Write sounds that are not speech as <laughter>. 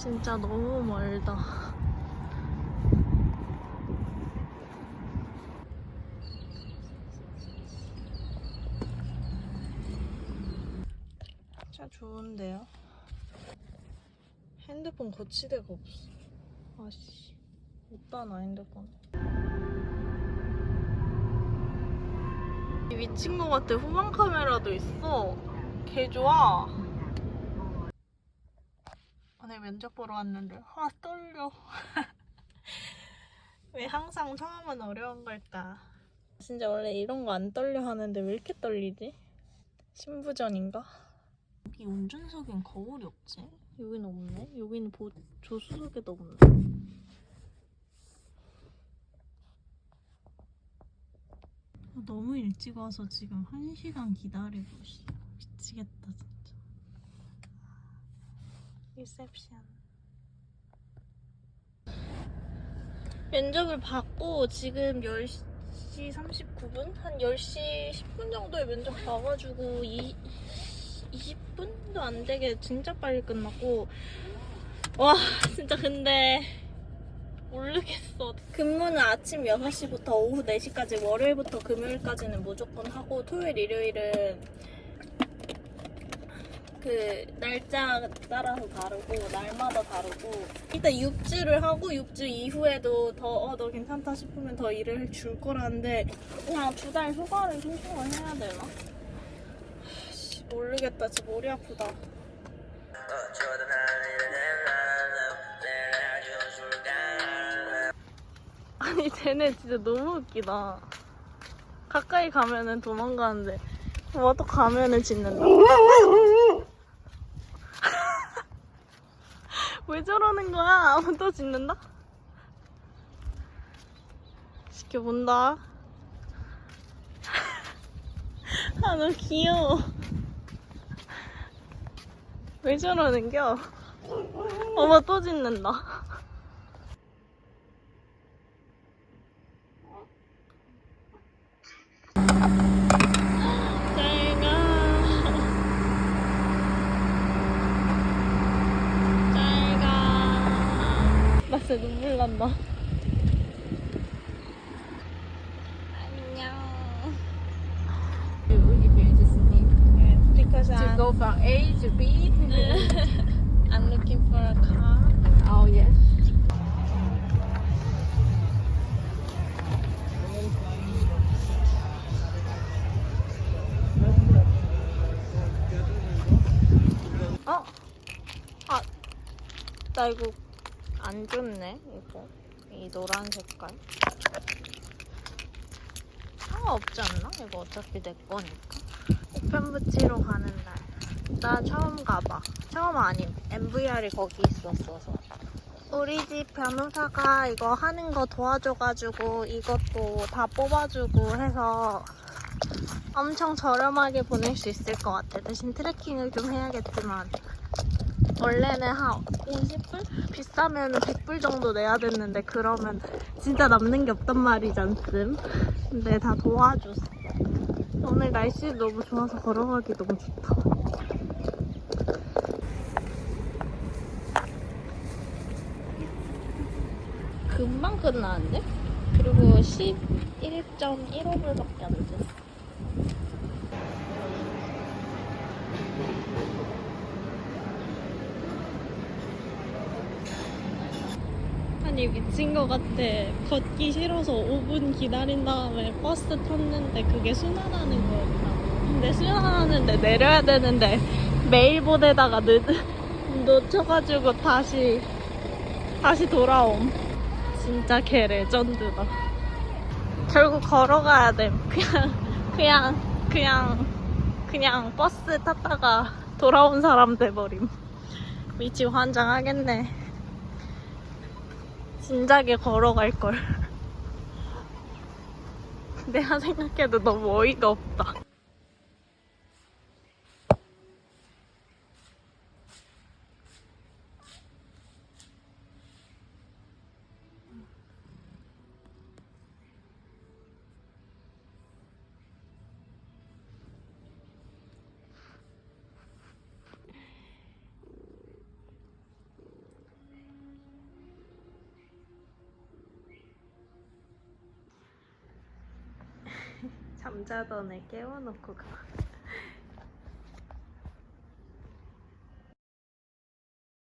진짜 너무 멀다. 차 좋은데요? 핸드폰 거치대가 없어. 아씨, 못 따나 핸드폰. 미친 것 같아. 후방 카메라도 있어. 개 좋아. 오늘 면접 보러 왔는데 아 떨려. <laughs> 왜 항상 처음은 어려운 걸까? 진짜 원래 이런 거 안 떨려 하는데 왜 이렇게 떨리지? 신부전인가? 여기 운전석엔 거울이 없지? 여긴 없네. 여기는 보, 조수석에도 없네. 아, 너무 일찍 와서 지금 한 시간 기다리고 있어. 미치겠다 진짜. 리셉션. 면접을 받고 지금 10시 39분? 한 10시 10분 정도에 면접 봐가지고 이, 20분도 안 되게 진짜 빨리 끝났고 와 진짜 근데 모르겠어 근무는 아침 6시부터 오후 4시까지 월요일부터 금요일까지는 무조건 하고 토요일 일요일은 그 날짜 따라서 다르고 날마다 다르고. 일단 6주를 하고 6주 이후에도 더어너 괜찮다 싶으면 더 일을 줄 거라는데 그냥 두 달 휴가를 신청을 해야 되나? 씨, 모르겠다. 진짜 머리 아프다. 아니 쟤네 진짜 너무 웃기다. 가까이 가면은 도망가는데 와또 가면은 짖는다 왜 저러는 거야? <laughs> 또 짖는다? 지켜본다. <laughs> 아, 너무 귀여워. 왜 저러는겨? 어머, 또 짖는다. 진짜 눈물 난다. 안녕. You just need Because to I'm, go from A to B. <laughs> I'm looking for a car. oh yes. 어? 아, 나 이거 안 좋네, 이거. 이 노란 색깔. 상관없지 않나? 이거 어차피 내 거니까. 우편 붙이러 가는 날. 나 처음 가봐. 처음 아님. MVR이 거기 있었어서. 우리 집 변호사가 이거 하는 거 도와줘가지고 이것도 다 뽑아주고 해서 엄청 저렴하게 보낼 수 있을 것 같아. 대신 트래킹을 좀 해야겠지만 원래는 한 50불? 비싸면 100불 정도 내야 됐는데 그러면 진짜 남는 게 없단 말이지 않음. 근데 다 도와줬어. 오늘 날씨 너무 좋아서 걸어가기 너무 좋다. 금방 끝나는데? 그리고 11.15불밖에 안 됐어. 아니 미친 것 같아. 걷기 싫어서 5분 기다린 다음에 버스 탔는데 그게 순환하는 거였다. 근데 순환하는데 내려야 되는데 메일보내다가 늦 <laughs> 놓쳐가지고 다시 다시 돌아옴. 진짜 개 레전드다. 결국 걸어가야 돼. 그냥 그냥 그냥 그냥 버스 탔다가 돌아온 사람 돼버림. 미치 환장하겠네. 진작에 걸어갈 걸. <laughs> 내가 생각해도 너무 어이가 없다. 잠자던 애 깨워놓고 가.